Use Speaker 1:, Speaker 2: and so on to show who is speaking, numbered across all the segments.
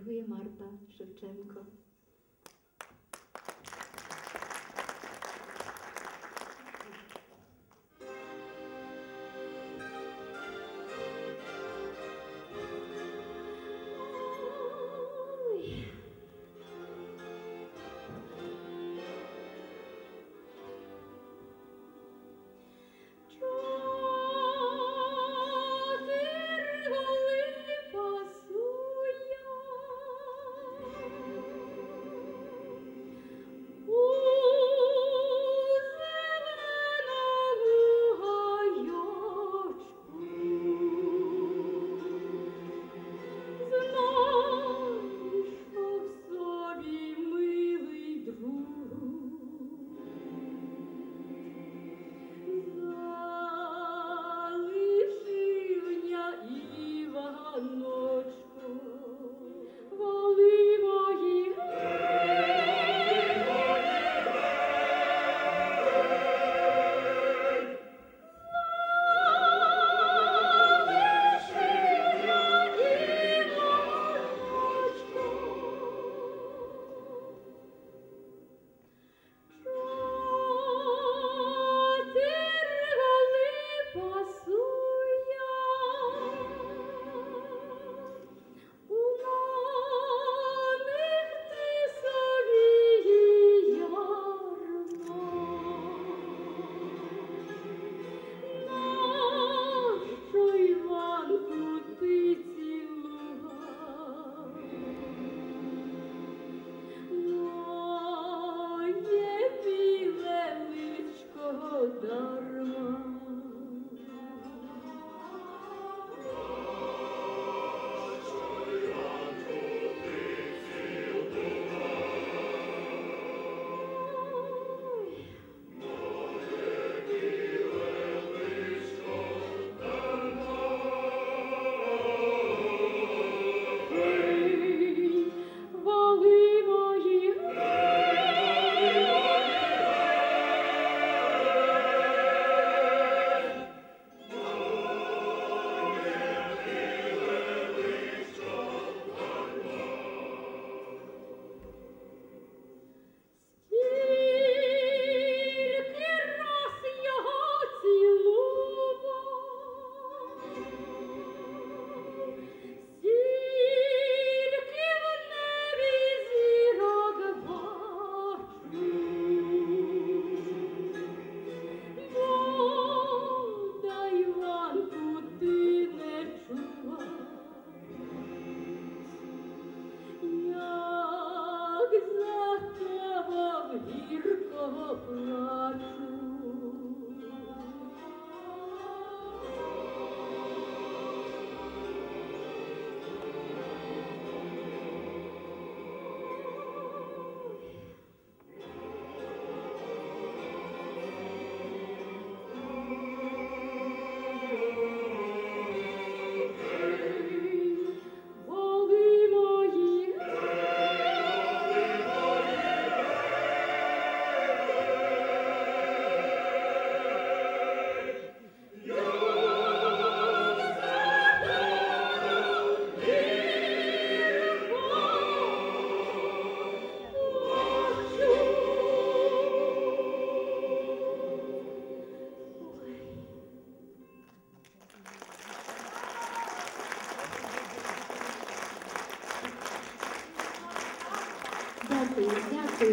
Speaker 1: дарує Марта Шевченко.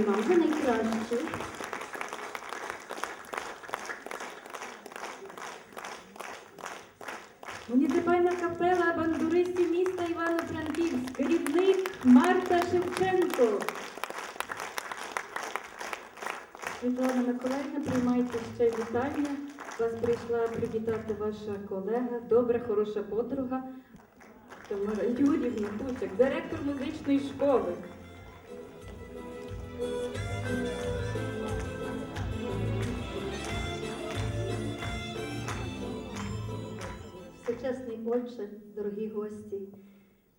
Speaker 1: Вам, ви найкращі.
Speaker 2: Муніципальна капела бандуристів міста Івано-Франківськ, керівник Марта Шевченко. Світлана Миколаївна, приймайте ще вітання. Вас прийшла привітати ваша колега, добра, хороша подруга Тамара Юрівна Кучак, директор музичної школи.
Speaker 3: Всечесний Отче, дорогі гості,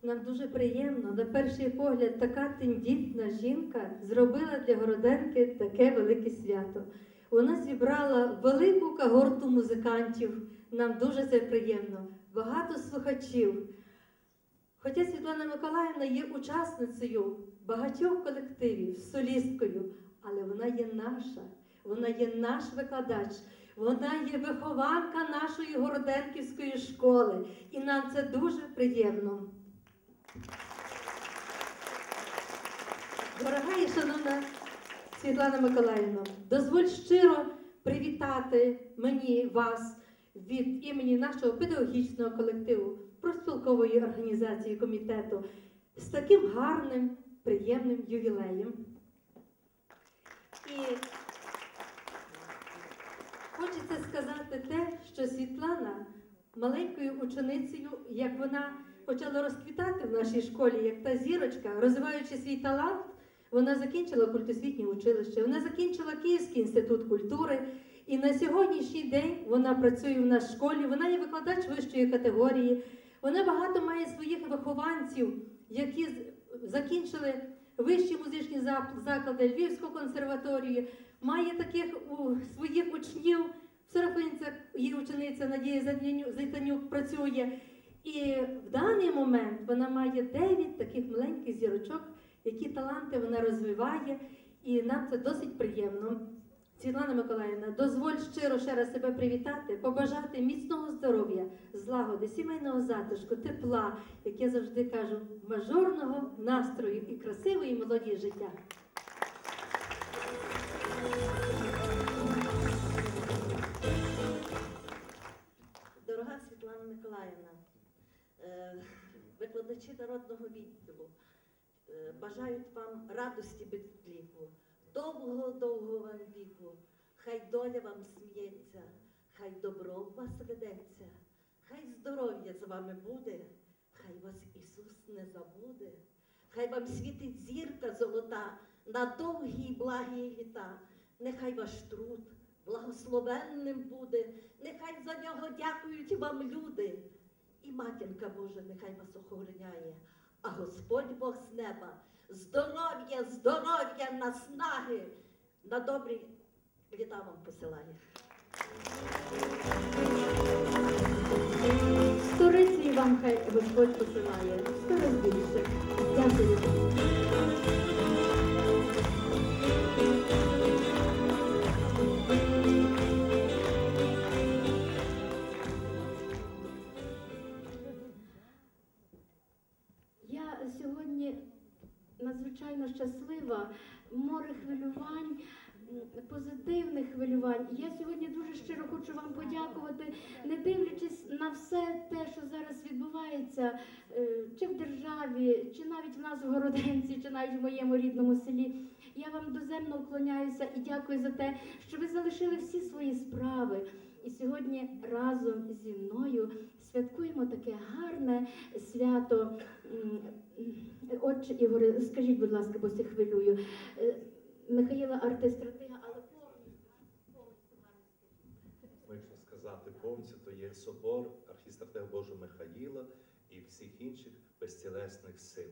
Speaker 3: нам дуже приємно, на перший погляд, така тендітна жінка зробила для Городенки таке велике свято. Вона зібрала велику когорту музикантів. Нам дуже це приємно, багато слухачів. Хоча Світлана Миколаївна є учасницею багатьох колективів, солісткою, але вона є наша, вона є наш викладач, вона є вихованка нашої Городенківської школи, і нам це дуже приємно. Дорога і шановна Світлана Миколаївна, дозволь щиро привітати мені вас від імені нашого педагогічного колективу, профспілкової організації комітету з таким гарним, приємним ювілеєм. І Хочеться сказати те, що Світлана маленькою ученицею, як вона почала розквітати в нашій школі, як та зірочка, розвиваючи свій талант, вона закінчила культосвітнє училище, вона закінчила Київський інститут культури. І на сьогоднішній день вона працює в нашій школі, вона є викладач вищої категорії. Вона багато має своїх вихованців, які закінчили вищі музичні заклади, Львівську консерваторію, має таких у своїх учнів. В Серафинцях її учениця Надія Зайтанюк працює. І в даний момент вона має 9 таких маленьких зірочок, які таланти вона розвиває, і нам це досить приємно. Світлана Миколаївна, дозволь щиро ще раз себе привітати, побажати міцного здоров'я, злагоди, сімейного затишку, тепла, як я завжди кажу, мажорного настрою і красивої молоді життя.
Speaker 4: Миколаївна, е, викладачі народного відділу, е, бажають вам радості без ліку, довго-довго віку, хай доля вам сміється, хай добро в вас ведеться, хай здоров'я з вами буде, хай вас Ісус не забуде, хай вам світить зірка золота на довгі й благі літа, нехай ваш труд благословенним буде, нехай за нього дякують вам люди. І матінка Божа нехай вас охороняє, а Господь Бог з неба, здоров'я, здоров'я, наснаги, на добрі літа вам посилає.
Speaker 2: Сторицею вам хай Господь посилає, сто більше. Дякую.
Speaker 1: Щаслива, море хвилювань, позитивних хвилювань. Я сьогодні дуже щиро хочу вам подякувати, не дивлячись на все те, що зараз відбувається, е, чи в державі, чи навіть в нас в Городенці, чи навіть в моєму рідному селі. Я вам доземно вклоняюся і дякую за те, що ви залишили всі свої справи. І сьогодні разом зі мною святкуємо таке гарне свято. Отче Ігоре, скажіть, будь ласка, бо се хвилюю. Е, Михаїла артистратига, але повністю,
Speaker 5: якщо сказати повністю, то є собор архістратега Божого Михаїла і всіх інших безцілесних сил.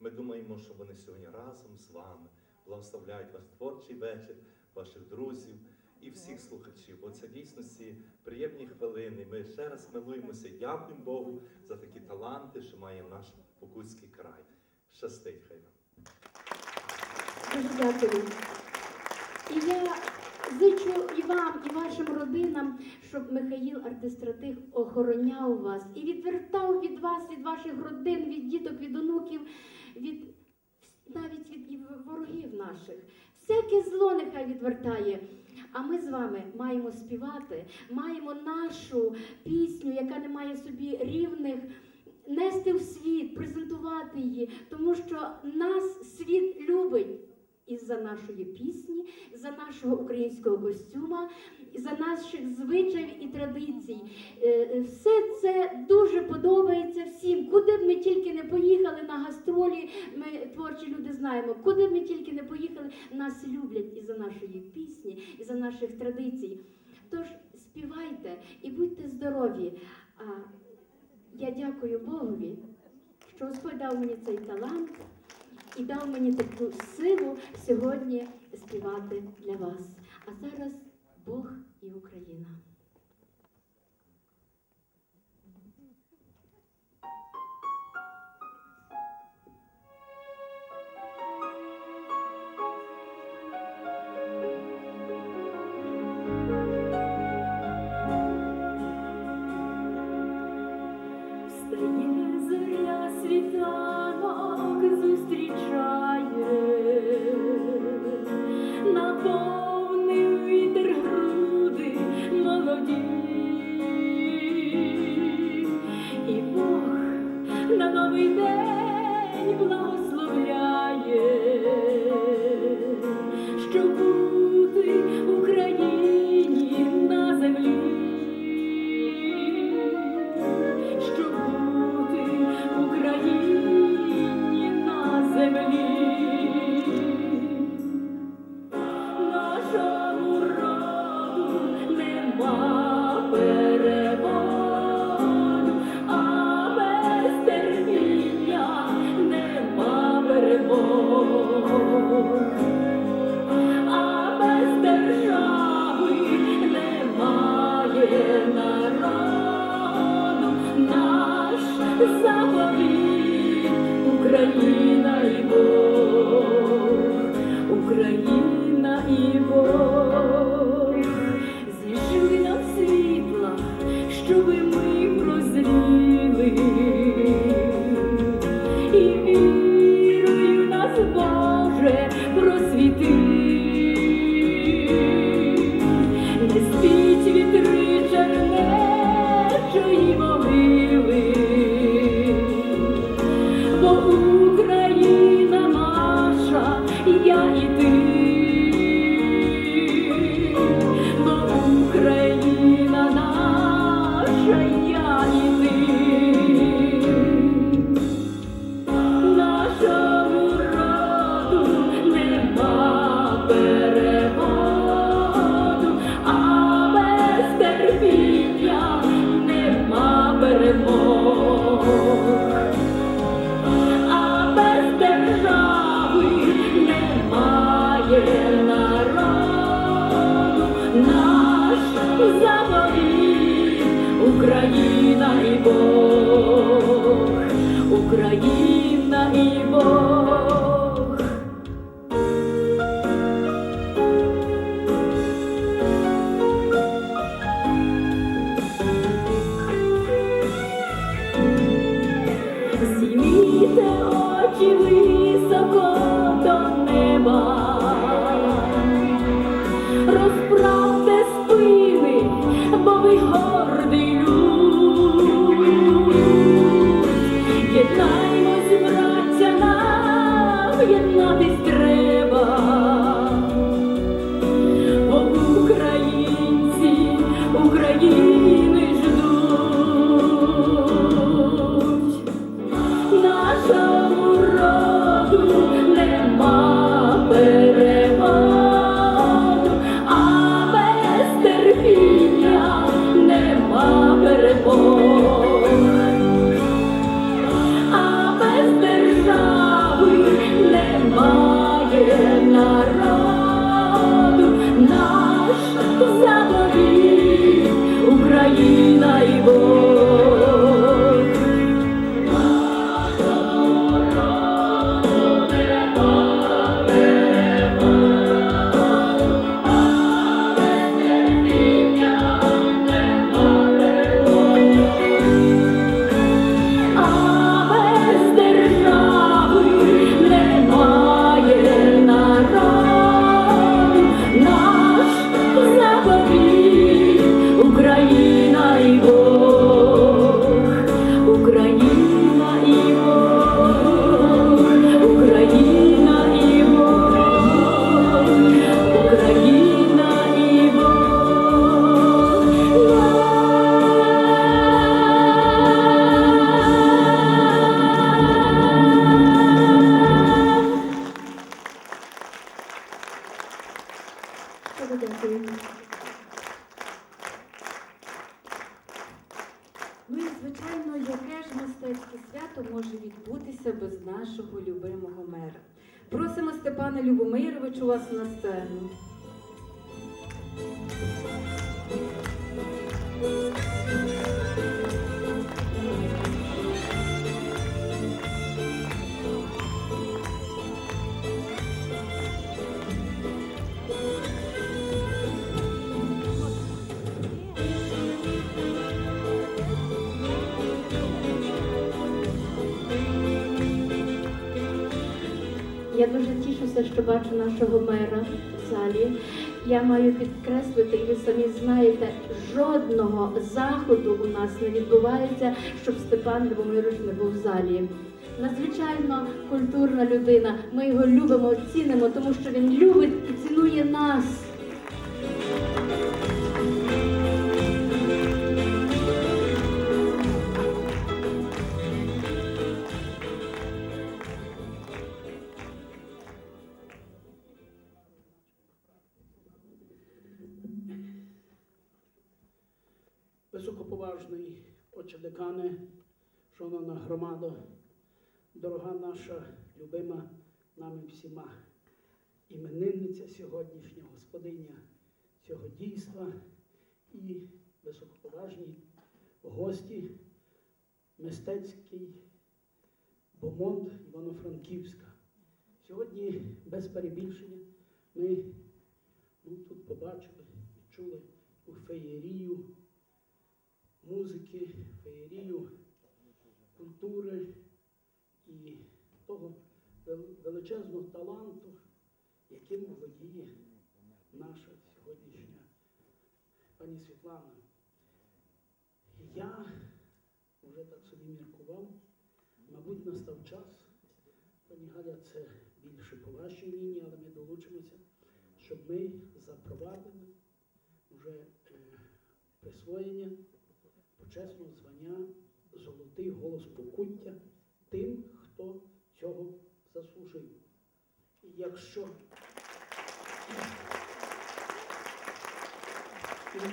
Speaker 5: Ми думаємо, що вони сьогодні разом з вами благословляють ваш творчий вечір, ваших друзів і всіх слухачів. Бо це дійсності приємні хвилини. Ми ще раз милуємося, дякуємо Богу за такі таланти, що має наш Покутський край. Щастить хай вам.
Speaker 1: Дуже дякую. І я зичу і вам, і вашим родинам, щоб Михаїл артистратиг охороняв вас і відвертав від вас, від ваших родин, від діток, від онуків, від навіть від ворогів наших. всяке зло нехай відвертає. А ми з вами маємо співати, маємо нашу пісню, яка не має собі рівних, нести в світ, презентувати її, тому що нас світ любить із-за нашої пісні, за нашого українського костюма, за наших звичаїв і традицій. Е, е, Все це дуже подобається всім. Куди б ми тільки не поїхали на гастролі, ми творчі люди знаємо, куди б ми тільки не поїхали, нас люблять із-за нашої пісні, із-за наших традицій. Тож співайте і будьте здорові. Я дякую Богові, що Господь дав мені цей талант і дав мені таку силу сьогодні співати для вас. А зараз Бог і Україна.
Speaker 6: А без держави немає народу, наш заповіт, Україна і Бог, Україна до
Speaker 2: вас на сцену.
Speaker 1: Що бачу нашого мера в залі. Я маю підкреслити, і ви самі знаєте, жодного заходу у нас не відбувається, щоб Степан Любомирович не був в залі. Надзвичайно культурна людина. Ми його любимо, цінимо, тому що він любить і цінує нас.
Speaker 7: Високоповажний отче декане, шановна громада, дорога наша любима нами всіма іменинниця сьогоднішня, господиня цього дійства і високоповажні гості, мистецький бомонд Івано-Франківська. Сьогодні без перебільшення ми ну, тут побачили, відчули у феєрію музики, феєрію, культури і того величезного таланту, яким володіє наша сьогоднішня пані Світлана. Я вже так собі міркував, мабуть, настав час. Пані Галя, це більше по вашій лінії, але ми долучимося, щоб ми запровадили вже е, присвоєння почесного звання Золотий голос покуття тим, хто цього заслужив. І якщо,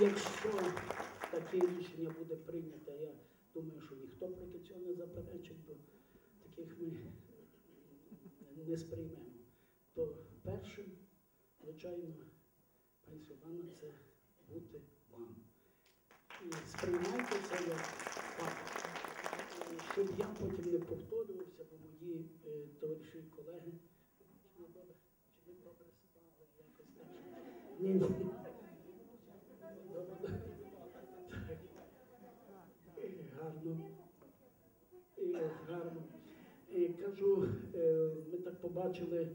Speaker 7: якщо таке рішення буде прийнято, я думаю, що ніхто проти цього не заперечить, бо таких ми не сприймемо, то першим, звичайно, пані Світлана, це бути вам. Сприймайте це як Щоб я потім не повторювався, бо мої е, товариші і колеги. Чи не добре? Чи не добре стало якось так? Ні, ні. Гарно. Гарно. Кажу, е, ми так побачили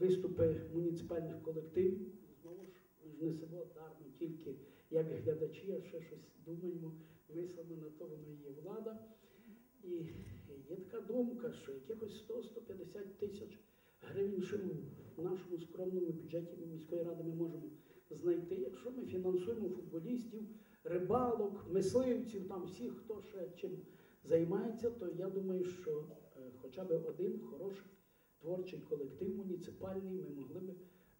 Speaker 7: виступи муніципальних колективів. Знову ж, ми ж не село дармо тільки як глядачі, а ще щось думаємо, мислимо на то воно є влада. І є така думка, що якихось 100-150 тисяч гривень ще в нашому скромному бюджеті міської ради ми можемо знайти, якщо ми фінансуємо футболістів, рибалок, мисливців, там всіх, хто ще чим займається, то я думаю, що е, хоча б один хороший творчий колектив муніципальний ми могли б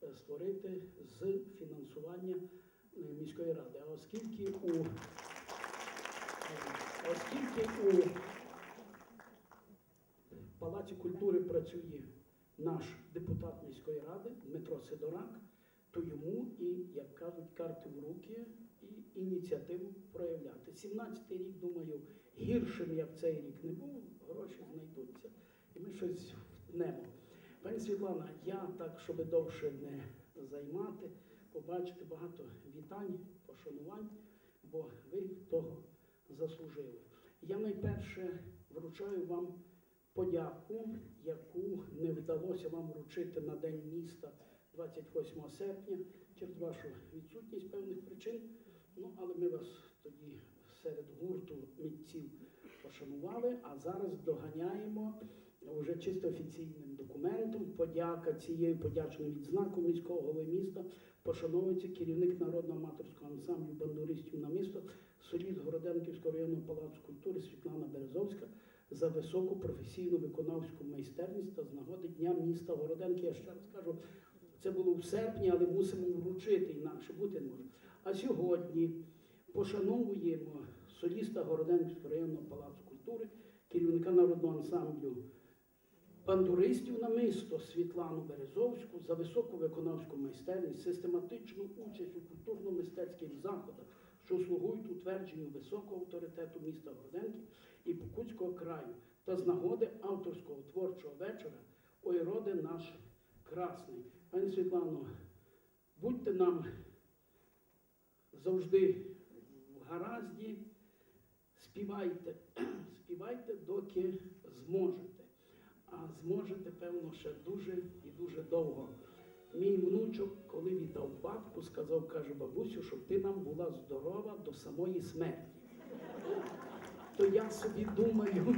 Speaker 7: е, створити з фінансування міської ради. Оскільки у, е, оскільки у Палаці культури працює наш депутат міської ради Дмитро Сидорак, то йому і, як кажуть, карти в руки і ініціативу проявляти. 17-й рік, думаю, гіршим, як цей рік не був, гроші знайдуться. І ми щось втнемо. Пані Світлана, я так, щоб довше не займати, побачити багато вітань, пошанувань, бо ви того заслужили. Я найперше вручаю вам подяку, яку не вдалося вам вручити на День міста 28 серпня через вашу відсутність певних причин. Ну, але ми вас тоді серед гурту митців пошанували, а зараз доганяємо вже чисто офіційним документом. Подяка цією подячною відзнакою міського голови міста пошановується керівник народного аматорського ансамблю бандуристів на місто, соліст Городенківського районного палацу культури Світлана Березовська за високу професійну виконавську майстерність та з нагоди Дня міста Городенки. Я ще раз кажу, Це було в серпні, але мусимо вручити, інакше бути не може. А сьогодні пошановуємо соліста Городенського районного палацу культури, керівника народного ансамблю бандуристів на мисто Світлану Березовську за високу виконавську майстерність, систематичну участь у культурно-мистецьких заходах, що слугують утвердженню високого авторитету міста Городенки і Покутського краю та з нагоди авторського творчого вечора Ой, роде наш красний. Пані Світлано, будьте нам завжди в гаразді, співайте, співайте, доки зможете. А зможете, певно, ще дуже і дуже довго. Мій внучок, коли вітав бабку, сказав, каже, бабусю, щоб ти нам була здорова до самої смерті. То я собі думаю,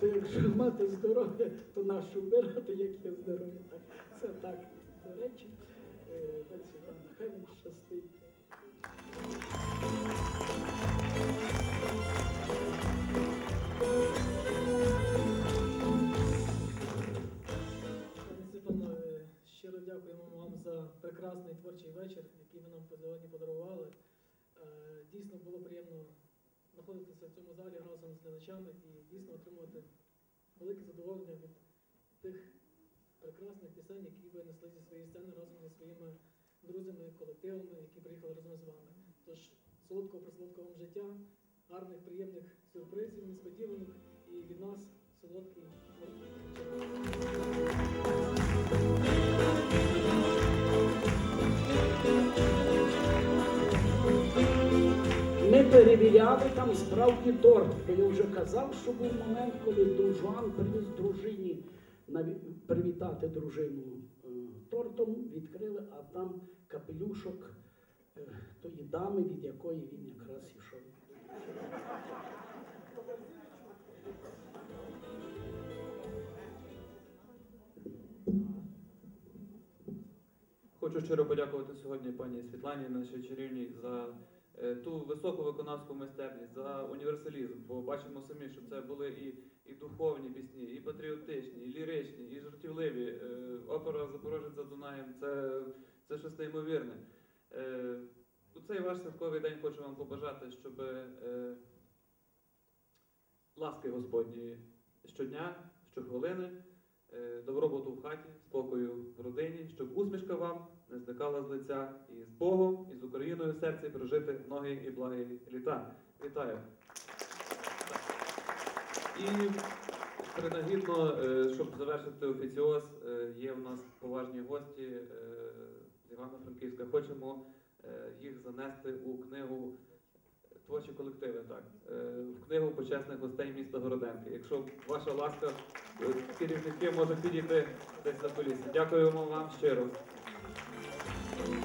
Speaker 7: то якщо мати здоров'я, то нащо вмирати, як є здоров'я. Це так, до речі, Е, пані хай вам щастить.
Speaker 8: Прекрасний творчий вечір, який ви нам сьогодні подарували. Е, Дійсно було приємно знаходитися в цьому залі разом з глядачами і дійсно отримувати велике задоволення від тих прекрасних пісень, які ви несли зі своєї сцени разом зі своїми друзями, колективами, які приїхали разом з вами. Тож солодкого присолодкого вам життя, гарних, приємних сюрпризів, несподіванок і від нас солодкий.
Speaker 7: Ми перевіряли там справді торт, бо я вже казав, що був момент, коли дружан приніс дружині привітати дружину е, тортом, відкрили, а там капелюшок е, тої дами, від якої він якраз ішов.
Speaker 9: Хочу щиро подякувати сьогодні пані Світлані, нашій чарівній, за ту високу виконавську майстерність, за універсалізм. Бо бачимо самі, що це були і, і духовні пісні, і патріотичні, і ліричні, і жартівливі. Е, Опера Запорожець за Дунаєм це, це щось неймовірне. Е, У цей ваш святковий день хочу вам побажати, щоб е, ласки Господні щодня, щохвилини, е, добробуту в хаті, спокою в родині, щоб усмішка вам не зникала з лиця і з Богом, і з Україною в прожити многі і благі літа. Вітаю! І принагідно, е, щоб завершити офіціоз, е, є в нас поважні гості е, з Івано-Франківська. Хочемо їх занести у книгу творчі колективи, так, в книгу почесних гостей міста Городенки. Якщо ваша ласка, керівники можуть підійти десь за колісі. Дякуємо вам щиро.
Speaker 10: Thank you.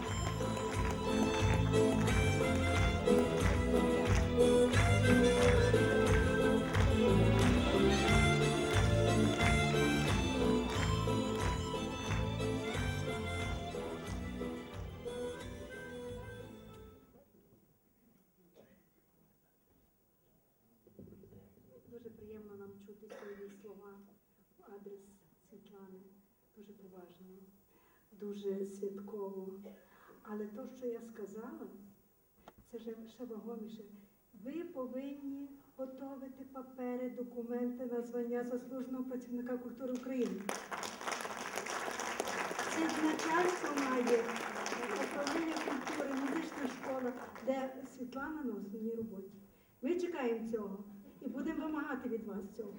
Speaker 10: Дуже святково. Але то, що я сказала, це ще вагоміше. Ви повинні готовити папери, документи на звання заслуженого працівника культури України. Це начальство має управління культури, музична школа, де Світлана на основній роботі. Ми чекаємо цього і будемо вимагати від вас цього.